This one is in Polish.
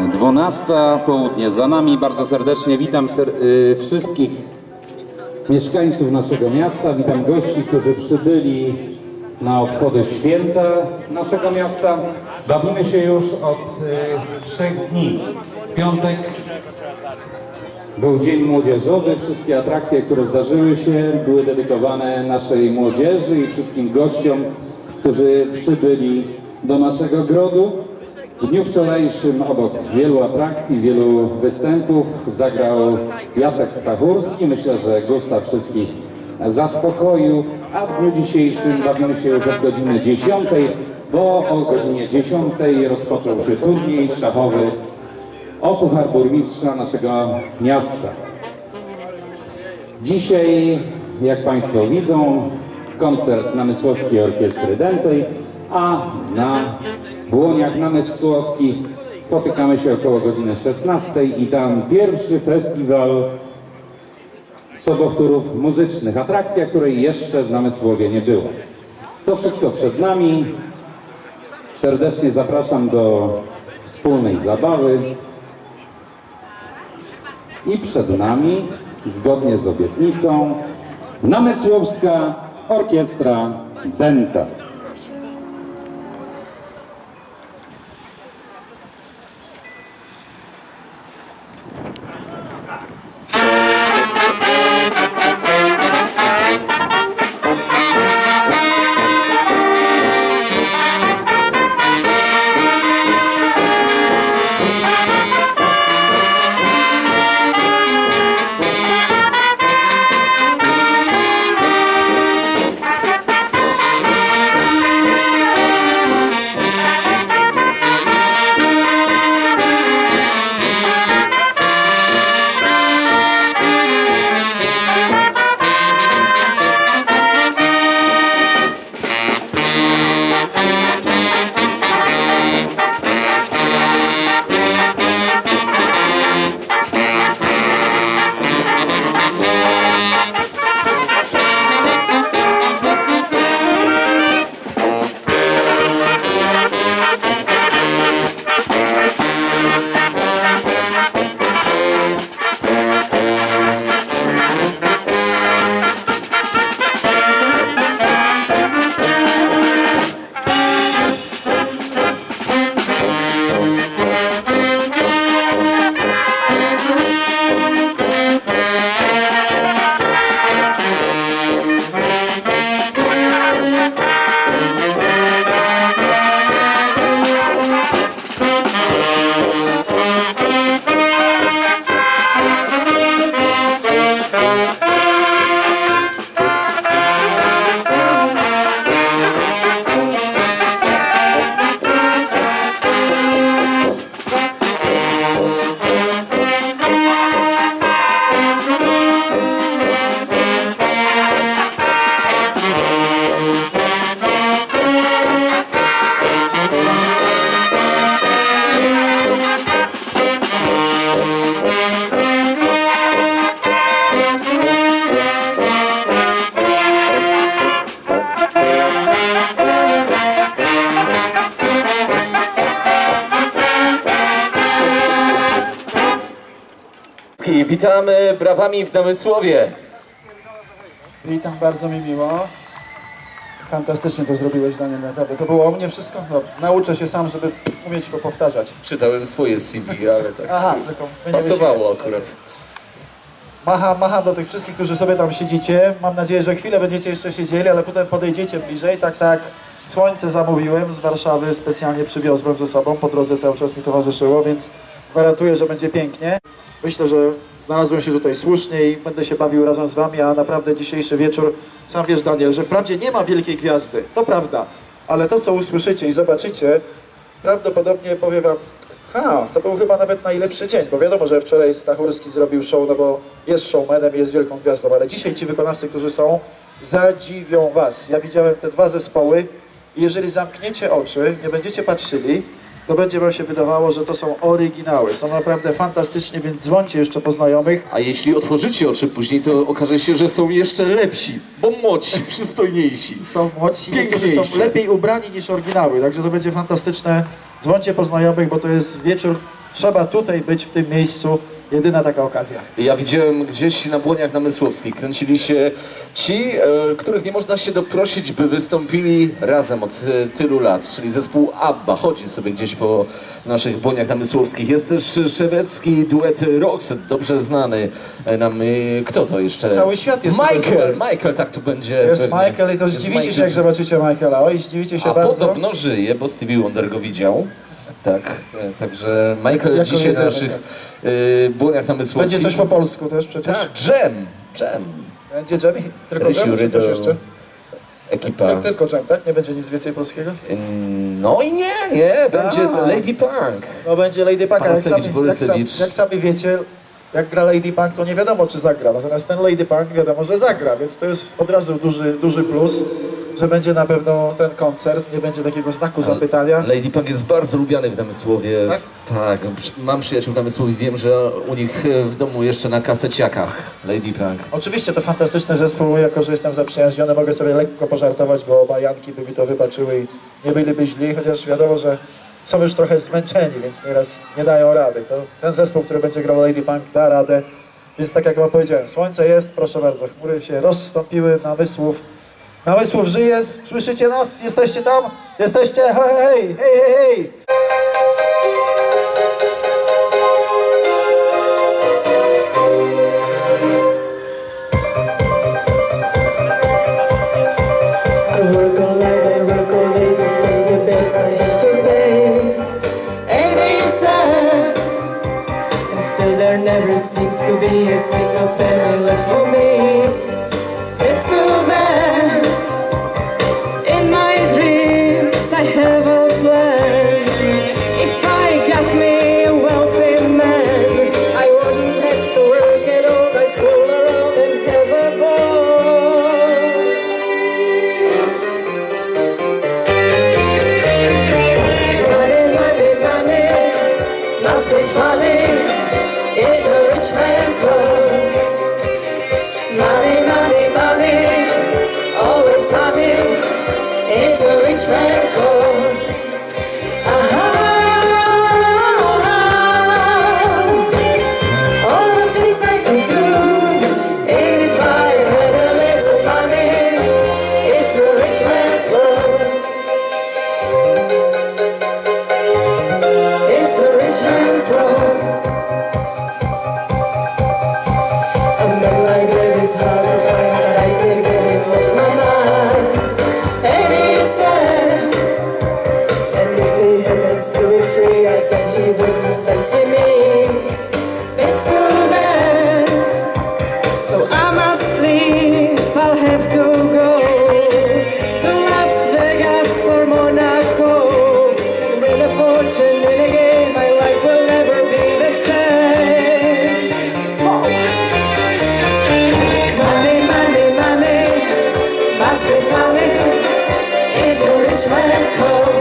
12 południe za nami. Bardzo serdecznie witam ser- y, wszystkich mieszkańców naszego miasta. Witam gości, którzy przybyli na obchody święta naszego miasta. Bawimy się już od y, trzech dni. W piątek był Dzień Młodzieżowy. Wszystkie atrakcje, które zdarzyły się, były dedykowane naszej młodzieży i wszystkim gościom, którzy przybyli do naszego grodu. W dniu wczorajszym obok wielu atrakcji, wielu występów zagrał Jacek Stachurski. Myślę, że Gustaw wszystkich zaspokoił, a w dniu dzisiejszym bawimy się już od godziny 10, bo o godzinie 10 rozpoczął się turniej szachowy o Puchar Burmistrza naszego miasta. Dzisiaj, jak Państwo widzą, koncert Namysłowskiej Orkiestry Dętej, a na Błoniach Namysłowskich spotykamy się około godziny 16 i tam pierwszy festiwal sobowtórów muzycznych, atrakcja, której jeszcze w Namysłowie nie było. To wszystko przed nami. Serdecznie zapraszam do wspólnej zabawy. I przed nami, zgodnie z obietnicą, Namysłowska Orkiestra Denta. Witamy brawami w Namysłowie. Witam, bardzo mi miło. Fantastycznie to zrobiłeś, Daniel, naprawdę. To było o mnie wszystko? Dobrze. Nauczę się sam, żeby umieć to powtarzać. Czytałem swoje CV, ale tak Aha, tylko pasowało akurat. Macham, macham do tych wszystkich, którzy sobie tam siedzicie. Mam nadzieję, że chwilę będziecie jeszcze siedzieli, ale potem podejdziecie bliżej. Tak, tak. Słońce zamówiłem z Warszawy, specjalnie przywiozłem ze sobą. Po drodze cały czas mi towarzyszyło, więc gwarantuję, że będzie pięknie. Myślę, że znalazłem się tutaj słusznie i będę się bawił razem z wami, a naprawdę dzisiejszy wieczór, sam wiesz Daniel, że wprawdzie nie ma wielkiej gwiazdy, to prawda, ale to co usłyszycie i zobaczycie, prawdopodobnie powie wam, ha, to był chyba nawet najlepszy dzień, bo wiadomo, że wczoraj Stachurski zrobił show, no bo jest showmanem, jest wielką gwiazdą, ale dzisiaj ci wykonawcy, którzy są, zadziwią was. Ja widziałem te dwa zespoły i jeżeli zamkniecie oczy, nie będziecie patrzyli, to będzie wam się wydawało, że to są oryginały. Są naprawdę fantastyczni, więc dzwońcie jeszcze po znajomych. A jeśli otworzycie oczy później, to okaże się, że są jeszcze lepsi, bo młodsi, przystojniejsi. Są młodsi, niektórzy są lepiej ubrani niż oryginały, także to będzie fantastyczne. Dzwońcie po znajomych, bo to jest wieczór trzeba tutaj być w tym miejscu, jedyna taka okazja. Ja widziałem gdzieś na Błoniach Namysłowskiej, kręcili się ci, e, których nie można się doprosić, by wystąpili razem od e, tylu lat, czyli zespół ABBA. Chodzi sobie gdzieś po naszych Błoniach Namysłowskich. Jest też szwedzki duet Roxette, dobrze znany e, nam. Kto to jeszcze? Cały świat jest Michael. Michael, tak tu będzie. Jest pewnie. Michael i to zdziwicie się, jak zobaczycie Michaela. Oj, zdziwicie się A bardzo. podobno żyje, bo Stevie Wonder go widział. Tak, e, także Michael Jako dzisiaj na naszych tak. y, Błoniach Namysłowskich. Będzie coś po polsku też przecież. Tak, Jam, Jam. Będzie Jam? Tylko Jam czy coś jeszcze? Ekipa. Ty, tylko Jam, tak? Nie będzie nic więcej polskiego? Ym, No i nie, nie, będzie A. Lady Punk. No będzie Lady Punk, a jak Panasewicz, sami, jak, sam, Borysewicz. jak sami wiecie, jak gra Lady Punk, to nie wiadomo, czy zagra. Natomiast ten Lady Punk wiadomo, że zagra, więc to jest od razu duży, duży plus, że będzie na pewno ten koncert, nie będzie takiego znaku zapytania. Lady Punk jest bardzo lubiany w Namysłowie. Tak? Tak, mam przyjaciół w Namysłowie, wiem, że u nich e, w domu jeszcze na kaseciakach Lady Punk. Oczywiście to fantastyczny zespół, jako że jestem zaprzyjaźniony, mogę sobie lekko pożartować, bo oba Janki by mi to wybaczyły i nie byliby źli, chociaż wiadomo, że są już trochę zmęczeni, więc nieraz nie dają rady. To ten zespół, który będzie grał Lady Punk, da radę. Więc tak jak wam powiedziałem, słońce jest, proszę bardzo, chmury się rozstąpiły, namysłów. Mały słów żyje, słyszycie nas? Jesteście tam? Jesteście? Hej, hej, hej, hej! Never seems to be a single penny left for me rich man's world. dance floor.